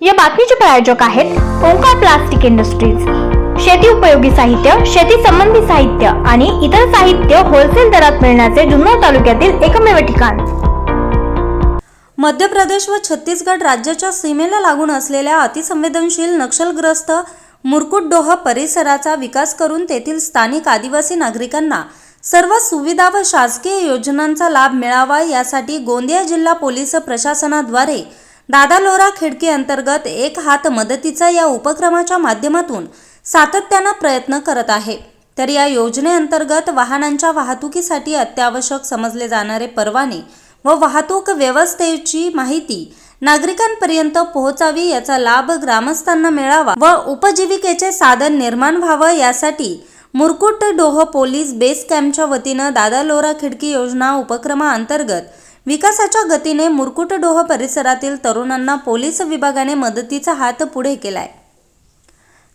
या बातमीचे प्रायोजक आहेत ओंकार प्लास्टिक इंडस्ट्रीज. शेती उपयोगी साहित्य शेती संबंधी साहित्य आणि इतर साहित्य होलसेल दरात मिळण्याचे जुन्नर तालुक्यातील एकमेव ठिकाण. मध्य प्रदेश व छत्तीसगड राज्याच्या सीमेला लागून असलेल्या अतिसंवेदनशील नक्षलग्रस्त मुरकुटडोह परिसराचा विकास करून तेथील स्थानिक आदिवासी नागरिकांना सर्व सुविधा व शासकीय योजनांचा लाभ मिळावा यासाठी गोंदिया जिल्हा पोलीस प्रशासनाद्वारे दादालोरा खिडकी अंतर्गत एक हात मदतीचा या उपक्रमाच्या माध्यमातून सातत्यानं प्रयत्न करत आहे. तर या योजनेअंतर्गत वाहनांच्या वाहतुकीसाठी अत्यावश्यक समजले जाणारे परवाने व वाहतूक व्यवस्थेची माहिती नागरिकांपर्यंत पोहोचावी याचा लाभ ग्रामस्थांना मिळावा व उपजीविकेचे साधन निर्माण व्हावं यासाठी मुरकुट डोह पोलीस बेस कॅम्पच्या वतीनं दादालोरा खिडकी योजना उपक्रमाअंतर्गत विकासाच्या गतीने मुरकुटडोह परिसरातील तरुणांना पोलीस विभागाने मदतीचा हात पुढे केलाय.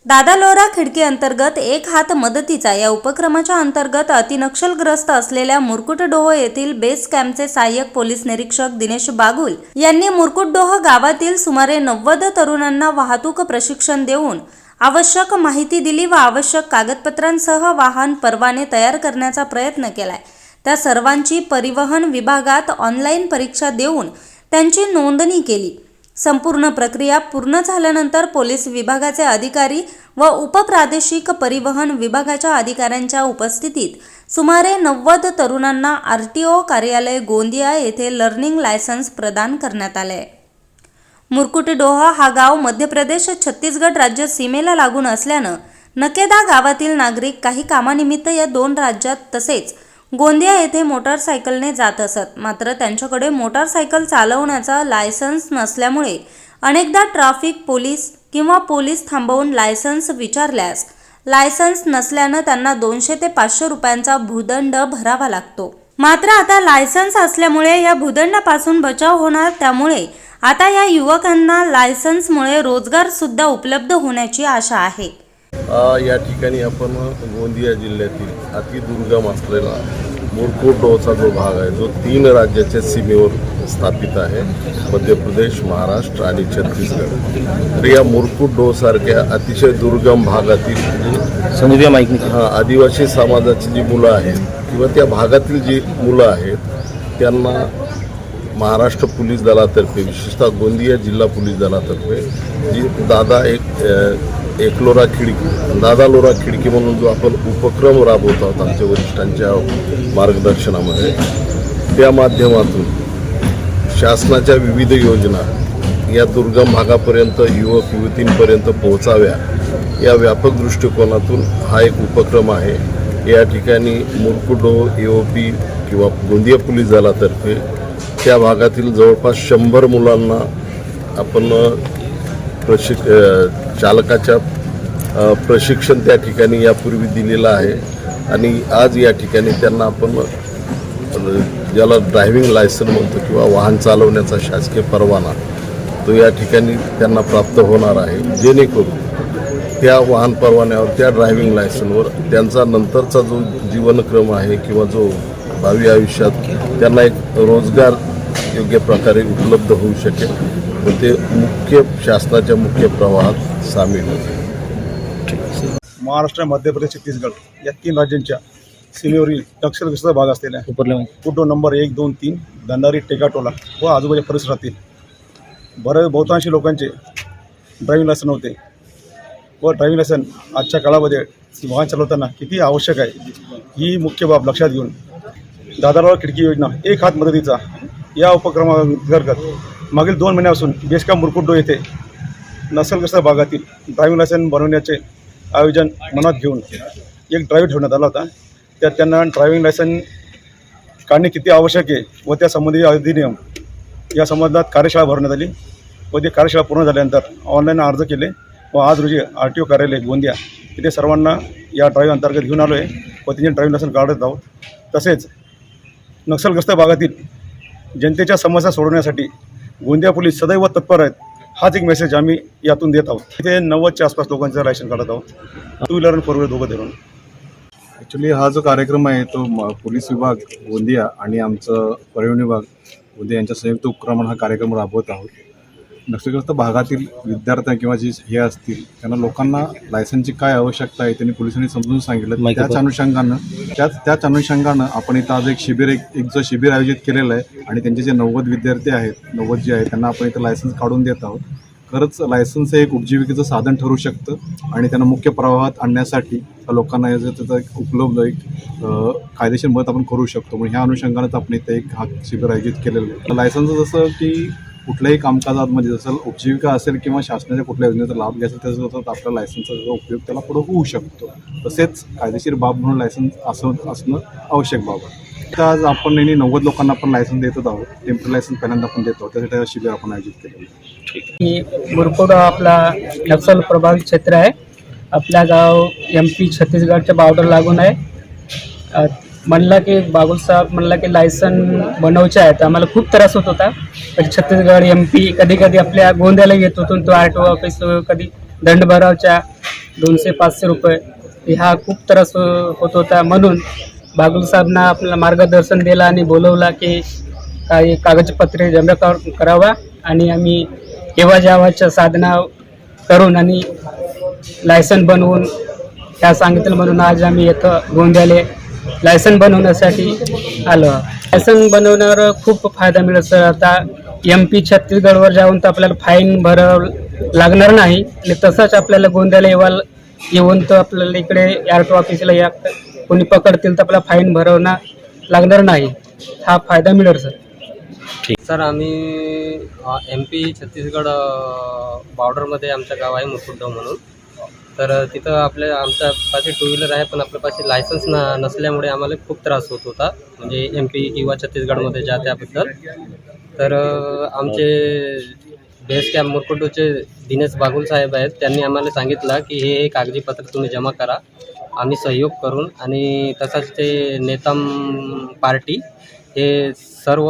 दादालोरा खिडकी अंतर्गत एक हात मदतीचा या उपक्रमाच्या अंतर्गत अतिनक्षलग्रस्त असलेल्या मुरकुटडोह येथील बेस कॅम्पचे सहाय्यक पोलीस निरीक्षक दिनेश बागुल यांनी मुरकुटडोह गावातील सुमारे नव्वद तरुणांना वाहतूक प्रशिक्षण देऊन आवश्यक माहिती दिली व आवश्यक कागदपत्रांसह वाहन परवाने तयार करण्याचा प्रयत्न केलाय. त्या सर्वांची परिवहन विभागात ऑनलाईन परीक्षा देऊन त्यांची नोंदणी केली. संपूर्ण प्रक्रिया पूर्ण झाल्यानंतर पोलीस विभागाचे अधिकारी व उपप्रादेशिक परिवहन विभागाच्या अधिकाऱ्यांच्या उपस्थितीत सुमारे नव्वद तरुणांना आर टी ओ कार्यालय गोंदिया येथे लर्निंग लायसन्स प्रदान करण्यात आले. मुरकुटडोहा हा गाव मध्य प्रदेश छत्तीसगड राज्य सीमेला लागून असल्यानं नकेदा गावातील नागरिक काही कामानिमित्त या दोन राज्यात तसेच गोंदिया येथे मोटारसायकलने जात असत. मात्र त्यांच्याकडे मोटारसायकल चालवण्याचा लायसन्स नसल्यामुळे अनेकदा ट्रॅफिक पोलीस किंवा पोलीस थांबवून लायसन्स विचारल्यास लायसन्स नसल्यानं त्यांना दोनशे ते पाचशे रुपयांचा भूदंड भरावा लागतो. मात्र आता लायसन्स असल्यामुळे या भूदंडापासून बचाव होणार त्यामुळे आता या युवकांना लायसन्समुळे रोजगारसुद्धा उपलब्ध होण्याची आशा आहे. या ठिकाणी आपण गोंदिया जिल्ह्यातील अतिदुर्गम असलेला मुरकुटोचा जो भाग आहे जो तीन राज्याच्या सीमेवर स्थापित आहे मध्य प्रदेश महाराष्ट्र आणि छत्तीसगड. तर या मुरकुटडोसारख्या अतिशय दुर्गम भागातील समजूया माईक हा आदिवासी समाजाची जी मुलं आहेत किंवा त्या भागातील जी मुलं आहेत त्यांना महाराष्ट्र पोलीस दलातर्फे विशेषतः गोंदिया जिल्हा पोलीस दलातर्फे जी दादा एक एकलोरा खिडकी दादा लोरा खिडकी म्हणून जो आपण उपक्रम राबवत आहोत आमच्या वरिष्ठांच्या मार्गदर्शनामध्ये त्या माध्यमातून शासनाच्या विविध योजना या दुर्गम भागापर्यंत युवक युवतींपर्यंत पोहोचाव्या या व्यापक दृष्टिकोनातून हा एक उपक्रम आहे. या ठिकाणी मुरकुडो ए ओ पी किंवा गोंदिया पोलीस दलातर्फे त्या भागातील जवळपास शंभर मुलांना आपण प्रशिक चालकाच्या प्रशिक्षण त्या ठिकाणी यापूर्वी दिलेलं आहे. आणि आज या ठिकाणी त्यांना आपण ज्याला ड्रायव्हिंग लायसन म्हणतो किंवा वाहन चालवण्याचा शासकीय परवाना तो या ठिकाणी त्यांना प्राप्त होणार आहे. जेणेकरून त्या वाहन परवान्यावर त्या ड्रायव्हिंग लायसनवर त्यांचा नंतरचा जो जीवनक्रम आहे किंवा जो भावी आयुष्यात त्यांना एक रोजगार योग्य प्रकारे उपलब्ध होऊ शकेल. व ते मुख्य शासनाच्या मुख्य प्रवाहात सामील होतील. महाराष्ट्र मध्य प्रदेश छत्तीसगड या तीन राज्यांच्या सीमेवरील नक्षलग्रस्त भाग असलेल्या कुटो नंबर एक दोन तीन दंडारी टेकाटोला व आजूबाजूच्या परिसरातील बरेच बहुतांशी लोकांचे ड्रायव्हिंग लायसन होते व ड्रायव्हिंग लायसन आजच्या काळामध्ये वाहन चालवताना किती आवश्यक आहे ही मुख्य बाब लक्षात घेऊन दादाराव खिडकी योजना एक हात मदतीचा या उपक्रमाअंतर्गत मागील दोन महिन्यापासून बेसका मुरकुड्डो येथे नसलग्रस्त भागातील ड्रायव्हिंग लायसन बनवण्याचे आयोजन मनात घेऊन एक ड्राईव्ह ठेवण्यात आला होता. त्यात त्यांना ड्रायव्हिंग लायसन काढणे किती आवश्यक आहे व त्या संबंधी अधिनियम या संबंधात कार्यशाळा भरवण्यात आली व ती कार्यशाळा पूर्ण झाल्यानंतर ऑनलाईन अर्ज केले व आज रोजी आर टी ओ कार्यालय गोंदिया इथे सर्वांना या ड्राईव्ह अंतर्गत घेऊन आलो आहे व त्यांचे ड्रायव्हिंग लायसन काढत आहोत. तसेच नक्षलग्रस्त भागातील जनतेच्या समस्या सोडवण्यासाठी गोंदिया पोलीस सदैव तत्पर आहेत. हाच एक मेसेज आम्ही यातून देत आहोत. तिथे नव्वदच्या आसपास लोकांचं राशन काढत आहोत. टू व्हीलर आणि फोर व्हीलर दोघं धरून. ॲक्च्युली हा जो कार्यक्रम आहे तो म- पोलीस विभाग गोंदिया आणि आमचं परिवहन विभाग गोंदिया यांच्या संयुक्त उपक्रमण हा कार्यक्रम राबवत आहोत. नक्षलग्रस्त भागातील विद्यार्थ्या किंवा जे हे असतील त्यांना लोकांना लायसनची काय आवश्यकता आहे त्यांनी पोलिसांनी समजून सांगितलं. त्याच अनुषंगानं त्याच त्याच अनुषंगानं आपण इथं आज एक शिबिर एक एक जो शिबिर आयोजित केलेलं आहे आणि त्यांचे जे नव्वद विद्यार्थी आहेत नव्वद जे आहेत त्यांना आपण इथं लायसन्स काढून देत आहोत. खरंच लायसन्स हे एक उपजीविकेचं साधन ठरू शकतं आणि त्यांना मुख्य प्रवाहात आणण्यासाठी लोकांना याचं त्याचा एक उपलब्ध एक कायदेशीर मदत आपण करू शकतो. म्हणून ह्या अनुषंगानेच आपण इथं एक हा शिबिर आयोजित केलेलं आहे. लायसन्स जसं की कुठल्याही कामकाजात म्हणजे जसं उपजीविका असेल किंवा शासनाच्या कुठल्या योजनेचा लाभ घ्यायचा त्याचा तर आपल्या लायसन्सचा उपयोग त्याला पुढं होऊ शकतो. तसेच कायदेशीर बाब म्हणून लायसन्स असं असणं आवश्यक बाब आहे. तर आज आपण नेहमी नव्वद लोकांना आपण लायसन्स देतच आहोत. टेंपररी लायसन्स पहिल्यांदा आपण देतो. त्यासाठी शिबिर आपण आयोजित केलेलं आहे. की आपला नक्षल प्रभावित क्षेत्र आहे. आपल्या गाव एम पी छत्तीसगडच्या बॉर्डर लागून आहे. म्हणलं की बागुल साहेब म्हणलं की लायसन बनवचे आहे तर आम्हाला खूप त्रास होत होता. छत्तीसगड एम पी कधी कधी आपल्या गोंद्याला येत होतो तो आर टी ऑफिस कधी दंड भरावच्या दोनशे पाचशे रुपये हा खूप त्रास होत होता. म्हणून बागुल साहेबना आपल्याला मार्गदर्शन दिला आणि बोलवला की काही कागदपत्रे जमा करावा आणि आम्ही येवा जावाच्या साधना करून आणि लायसन बनवून त्या सांगितलं म्हणून आज आम्ही इथं गोंद्याले लायसन बनवण्यासाठी आलो. लायसन बनवण्यावर खूप फायदा मिळत सर. आता एम पी छत्तीसगडवर जाऊन तर आपल्याला फाईन भरावं लागणार नाही. आणि तसंच आपल्याला गोंद्याला येवा येऊन तर आपल्याला इकडे आर टी ऑफिसला या कोणी पकडतील तर आपल्याला फाईन भरवणं लागणार नाही. हा फायदा मिळेल सर. सर आम्ही एम पी छत्तीसगड बॉर्डरमध्ये आमचं गाव आहे मुकुटगाव म्हणून. तर तिथं आपल्या आमच्या पाशी टू व्हीलर आहे पण आपल्यापाशी लायसन्स न नसल्यामुळे आम्हाला खूप त्रास होत होता. म्हणजे एम पी किंवा छत्तीसगडमध्ये ज्या त्याबद्दल. तर आमचे बेस कॅम्प मुरकुटूचे दिनेश बागुल साहेब आहेत. त्यांनी आम्हाला सांगितलं की हे कागदीपत्र तुम्ही जमा करा. आम्ही सहयोग करून आणि तसंच ते नेतम पार्टी हे सर्व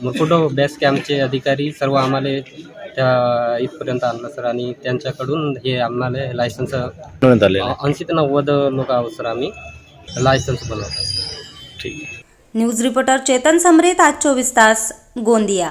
मुरकुटो बेस कॅम्पचे अधिकारी सर्व आम्हाला त्या इथपर्यंत आणलं सर आणि त्यांच्याकडून हे आम्हाला लायसन्स ऐंशी ते नव्वद लोक आहोत सर आम्ही. लायसन्स बनवतात न्यूज रिपोर्टर चेतन समरीत आज चोवीस तास गोंदिया.